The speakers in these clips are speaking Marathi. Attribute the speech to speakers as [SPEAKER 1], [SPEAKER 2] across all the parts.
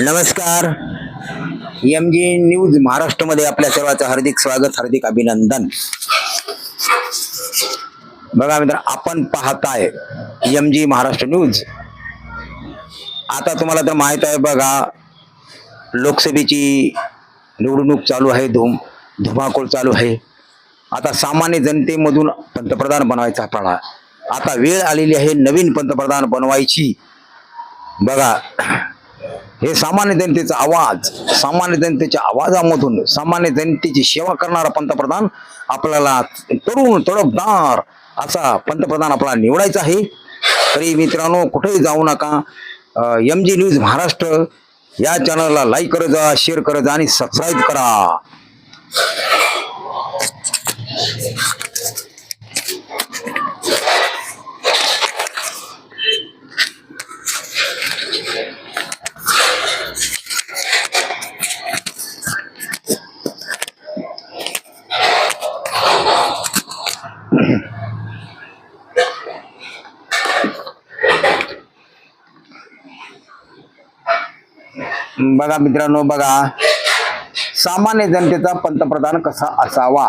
[SPEAKER 1] नमस्कार. एम जी न्यूज महाराष्ट्रामध्ये आपल्या सर्वांचं हार्दिक स्वागत हार्दिक अभिनंदन. बघा मित्र आपण पाहताय एम जी महाराष्ट्र न्यूज आता तुम्हाला तर माहीत आहे बघा लोकसभेची निवडणूक चालू आहे धूम धुमाकूळ चालू आहे. आता सामान्य जनतेमधून पंतप्रधान बनवायचा आपल्याला आता वेळ आलेली आहे नवीन पंतप्रधान बनवायची. बघा हे सामान्य जनतेचा आवाज सामान्य जनतेच्या आवाजामधून सामान्य जनतेची सेवा करणारा पंतप्रधान आपल्याला तरुण तडपदार असा पंतप्रधान आपल्याला निवडायचा आहे. तरी मित्रांनो कुठेही जाऊ नका. एम जी न्यूज महाराष्ट्र या चॅनलला लाईक करत जा शेअर करत जा आणि सबस्क्राईब करा. बघा मित्रांनो बघा. सामान्य जनतेचा पंतप्रधान कसा असावा?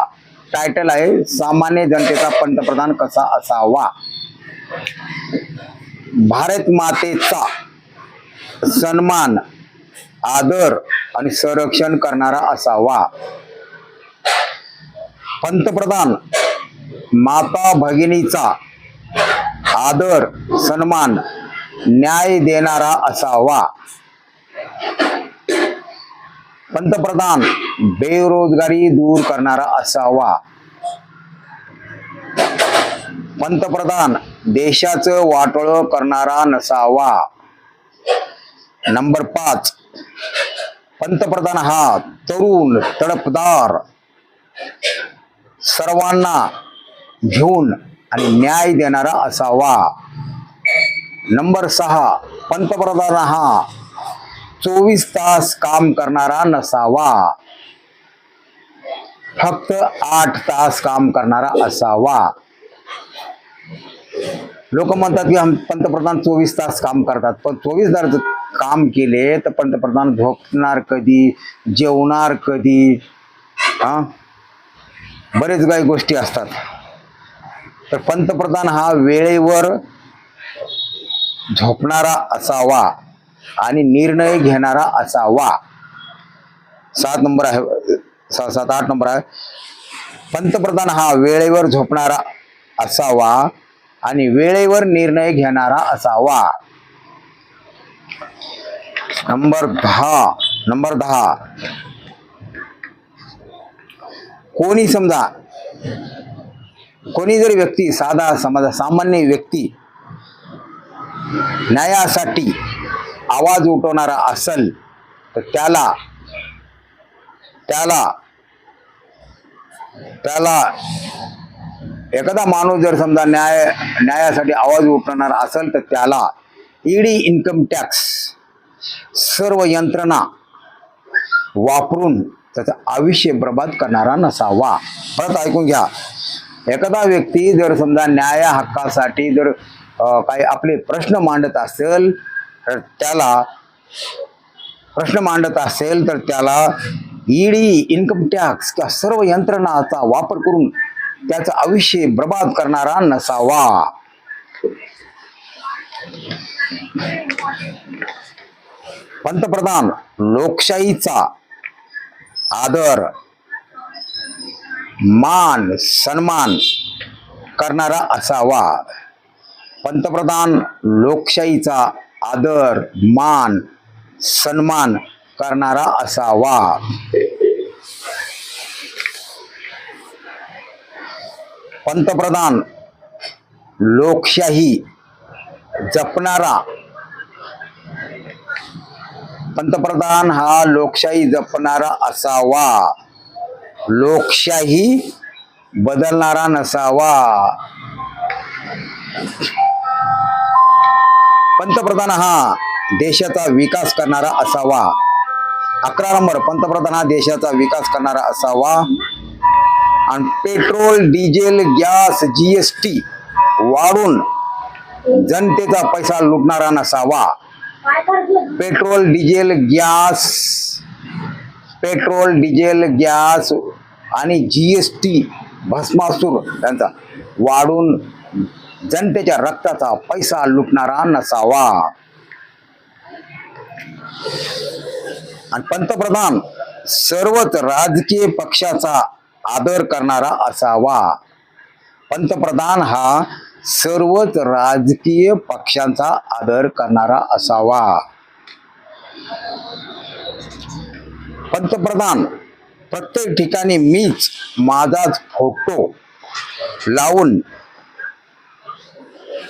[SPEAKER 1] टायटल आहे सामान्य जनतेचा पंतप्रधान कसा असावा? भारत मातेचा सन्मान आदर आणि संरक्षण करणारा असावा. पंतप्रधान माता भगिनीचा आदर सन्मान न्याय देणारा असावा. पंतप्रधान बेरोजगारी दूर करणारा असावा. पंतप्रधान देशाचं वाटोळ करणारा नसावा. नंबर पाच पंतप्रधान हा तरुण तडपदार सर्वांना घेऊन आणि न्याय देणारा असावा. नंबर सहा पंतप्रधान हा चोवीस तास काम करणारा नसावा. फक्त आठ तास काम करणारा असावा. लोक म्हणतात की पंतप्रधान चोवीस तास काम करतात पण चोवीस तास जर काम केले तर पंतप्रधान झोपणार कधी जेवणार कधी? हा? बरेच काही गोष्टी असतात. तर पंतप्रधान हा वेळेवर झोपणारा असावा आणि निर्णय घेणारा असावा. सात नंबर आहे. सात सात आठ नंबर आहे. पंतप्रधान हा वेळेवर झोपणारा असावा आणि वेळेवर निर्णय घेणारा असावा. नंबर दहा नंबर दहा. कोणी समजा कोणी जर व्यक्ती साधा समजा सामान्य व्यक्ती न्यायासाठी आवाज उठवणारा असल तर त्याला त्याला त्याला एखादा माणूस जर समजा न्याय न्यायासाठी आवाज उठवणार असेल तर त्याला ईडी इन्कम टॅक्स सर्व यंत्रणा वापरून त्याचं आयुष्य बर्बाद करणारा नसावा. परत ऐकून घ्या. एखादा व्यक्ती जर समजा न्याय हक्कासाठी जर काही आपले प्रश्न मांडत असेल तर त्याला प्रश्न मांडत असेल तर त्याला ईडी इन्कम टॅक्स किंवा सर्व यंत्रणाचा वापर करून त्याचं आयुष्य बर्बाद करणारा नसावा. पंतप्रधान लोकशाहीचा आदर मान सन्मान करणारा असावा. पंतप्रधान लोकशाहीचा आदर मान सन्मान करणारा असावा. पंतप्रधान लोकशाही जपणारा. पंतप्रधान हा लोकशाही जपणारा असावा. लोकशाही बदलणारा नसावा. पंतप्रधान हा देशाचा विकास करणारा असावा. अकरा नंबर पंतप्रधान हा देशाचा विकास करणारा असावा. आणि पेट्रोल डिझेल गॅस जीएसटी वाढून जनतेचा पैसा लुटणारा नसावा. Petrol diesel gas petrol diesel gas आणि जीएसटी भस्मासूर त्यांचा वाढून जनतेच्या रक्ताचा पैसा लुटणारा नसावा. आणि पंतप्रधान सर्वच राजकीय पक्षाचा आदर करणारा असावा. पंतप्रधान हा सर्वच राजकीय पक्षांचा आदर करणारा असावा. पंतप्रधान प्रत्येक ठिकाणी मीच माझाच फोटो लावून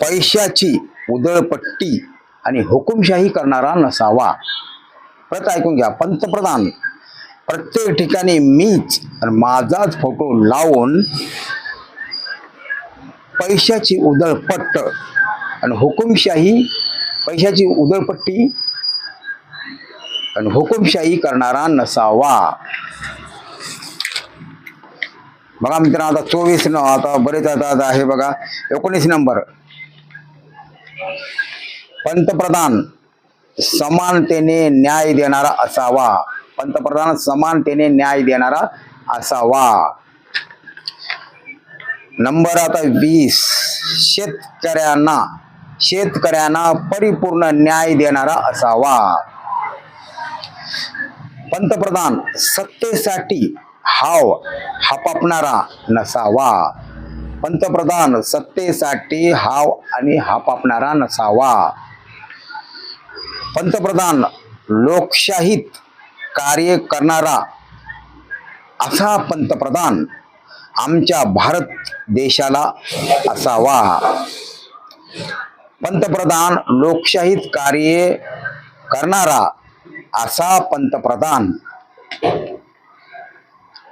[SPEAKER 1] पैशाची उदळपट्टी आणि हुकुमशाही करणारा नसावा. परत ऐकून घ्या. पंतप्रधान प्रत्येक ठिकाणी मीच माझाच फोटो लावून पैशाची उधळपट्ट आणि हुकुमशाही पैशाची उधळपट्टी आणि हुकुमशाही करणारा नसावा. बघा मित्रांनो आता चोवीस न आता बरेच आता आहे बघा. एकोणीस नंबर. पंतप्रधान समानतेने न्याय देणारा असावा. पंतप्रधान समानतेने न्याय देणारा असावा. नंबर आता वीस. शेतकऱ्यांना शेतकऱ्यांना परिपूर्ण न्याय देणारा असावा. पंतप्रधान सत्तेसाठी हाव हापापणारा नसावा. पंतप्रधान सत्तेसाठी हाव आणि हापापणारा नसावा. पंतप्रधान लोकशाहीत कार्य करणारा असा पंतप्रधान आमच्या भारत देशाला असावा. पंतप्रधान लोकशाहीत कार्य करणारा असा पंतप्रधान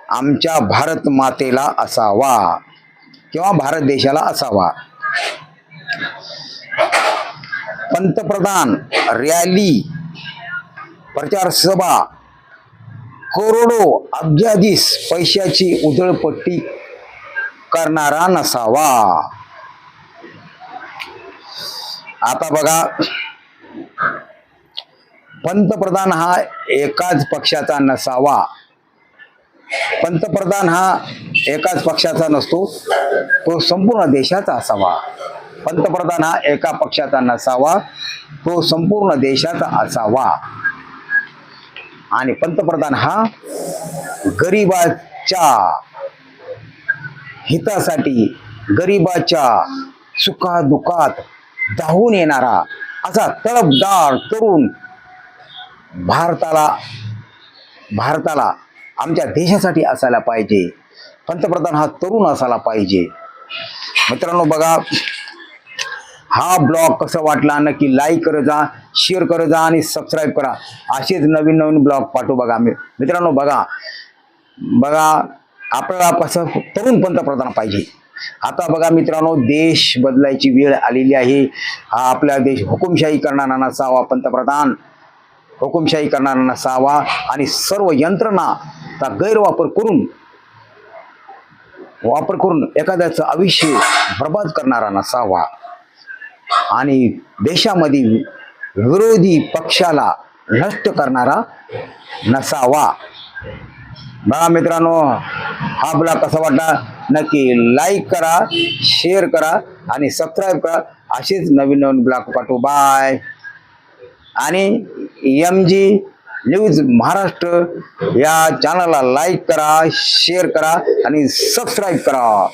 [SPEAKER 1] आमच्या भारत मातेला असावा किंवा भारत देशाला असावा. पंतप्रधान रॅली प्रचार सभा करोडो अब्जाधीश पैशाची उधळपट्टी करणारा नसावा. आता बघा पंतप्रधान हा एकाच पक्षाचा नसावा. पंतप्रधान हा एकाच पक्षाचा नसतो तो संपूर्ण देशाचा असावा. पंतप्रधान हा एका पक्षाचा नसावा तो संपूर्ण देशाचा असावा. आणि पंतप्रधान हा गरीबाच्या हितासाठी गरीबाच्या सुखादुखात धावून येणारा असा तळपदार तरुण भारताला भारताला आमच्या देशासाठी असायला पाहिजे. पंतप्रधान हा तरुण असायला पाहिजे. मित्रांनो बघा हा ब्लॉग कसा वाटला नक्की लाईक करत जा शेअर करत जा आणि सबस्क्राईब करा. असेच नवीन नवीन ब्लॉग पाठवू बघा मी मित्रांनो बघा. बघा आपल्याला कसं तरुण पंतप्रधान पाहिजे. आता बघा मित्रांनो देश बदलायची वेळ आलेली आहे. हा आपला देश हुकुमशाही करणारा नसावा पंतप्रधान हुकुमशाही करणारा नसावा आणि सर्व यंत्रणाचा गैरवापर करून वापर करून एखाद्याचं आयुष्य बर्बाद करणारा नसावा आणि देशामध्ये विरोधी पक्षाला नष्ट करणारा नसावा. बघा मित्रांनो हा ब्लॉग कसा वाटला? नक्की लाईक करा शेअर करा आणि सबस्क्राईब करा. असेच नवीन नवीन ब्लॉग पाठवू. बाय आणि एम जी न्यूज महाराष्ट्र या चॅनलला लाईक करा शेअर करा आणि सबस्क्राईब करा.